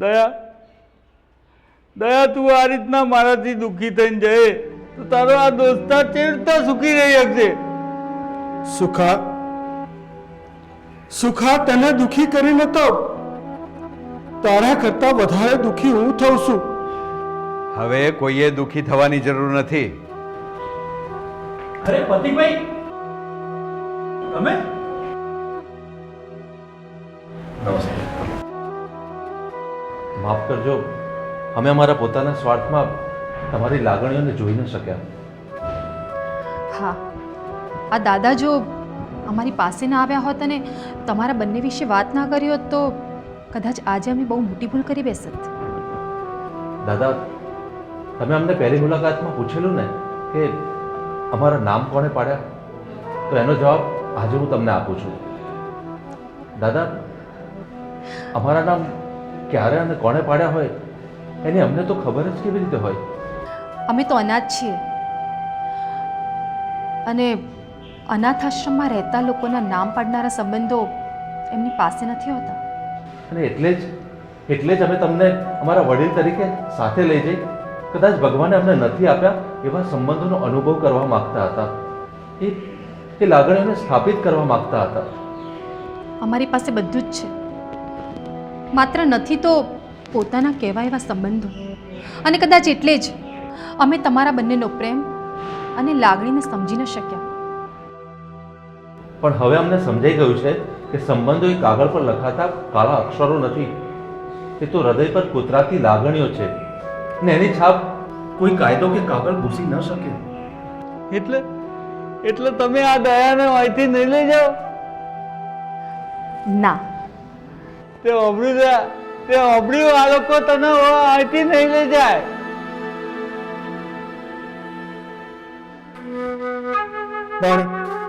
દયા દયા તું આ રીતના મારાથી દુઃખી થઈને જાય તો તારો આ દોસ્તાર રીતના સુખી રહી શકશે? સુખા સુખા તને દુખી કરી નતો તારા કરતા વધારે દુખી હું થઉં છું. હવે કોઈએ દુઃખી થવાની જરૂર નથી. અરે પતિભાઈ તમે? માફ કરજો. અમે અમારા પોતાના સ્વાર્થમાં તમારી લાગણીઓને જોઈ ન શક્યા. હા. આ દાદા જો અમારી પાસે ના આવ્યા હોત અને તમારા બંને વિશે વાત ના કરી હોત તો કદાચ આજે અમે બહુ મોટી ભૂલ કરી બેસત. દાદા તમે અમને પહેલી મુલાકાતમાં પૂછેલું ને કે અમારા નામ કોણે પાડ્યા? તો એનો જવાબ આજે હું તમને આપું છું. દાદા અમારા નામ ક્યારે અને કોણે પાડ્યા હોય એની અમને તો ખબર જ કેવી રીતે હોય? અમે તો અનાથ છીએ. અને અનાથ આશ્રમમાં રહેતા લોકોના નામ પાડનારા સંબંધો એમની પાસે નથી હોતા. અને એટલે જ એટલે જ અમે તમને અમારા વડીલ તરીકે સાથે લઈ જઈ કદાચ ભગવાને અમને નથી આપ્યા એવા સંબંધોનો અનુભવ કરવા માંગતા હતા. એ એ લાગણીઓને સ્થાપિત કરવા માંગતા હતા. અમારી પાસે બધું જ છે. માત્ર નથી તો પોતાના કહેવાય એવા સંબંધો. અને કદાચ એટલે જ અમે તમારા બંનેનો પ્રેમ અને લાગણીને સમજી ન શક્યા. પણ હવે અમને સમજાઈ ગયું છે કે સંબંધો એ કાગળ પર લખાતા કાળા અક્ષરો નથી. એ તો હૃદય પર કૂતરાતી લાગણીઓ છે. ને એની છાપ કોઈ કાયદો કે કાગળ ભૂસી ન શકે. એટલે એટલે તમે આ દયાને અહીંથી નહીં લઈ જાઓ? ના. તે અભર્યું તે અબડ્યું આ લોકો તને અહીંથી નહીં લઈ જાય? પણ